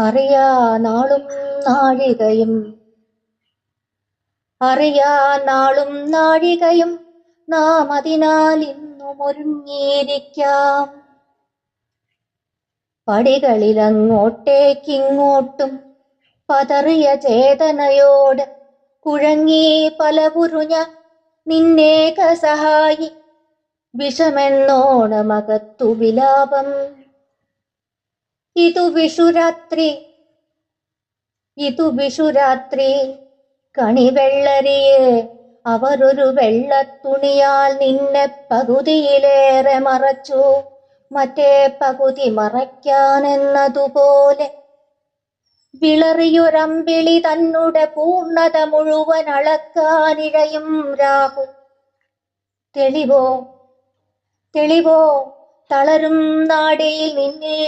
അറിയാ നാളും നാഴികയും അറിയാ നാളും നാഴികയും നാം അതിനാൽ ഇന്നും ഒരുങ്ങിയിരിക്കാം. പടികളിൽ അങ്ങോട്ടേക്കിങ്ങോട്ടും പതറിയ ചേതനയോട് കുഴങ്ങി പലപുരുഞ്ഞ നിന്നേക സഹായി വിഷമെന്നോണമകത്തു വിലാപം ഇതു വിഷുരാത്രി ഇതു വിഷുരാത്രി കണിവെള്ളരിയെ അവരൊരു വെള്ളത്തുണിയാൽ നിന്നെ പകുതിയിലേറെ മറച്ചു. മറ്റേ പകുതി മറയ്ക്കാനെന്നതുപോലെ വിളറിയൊരമ്പിളി തന്നുടെ പൂർണത മുഴുവൻ അളക്കാനിഴയും രാഹു. തെളിവോ തെളിവോ തളരും നാടിയിൽ നിന്നിൽ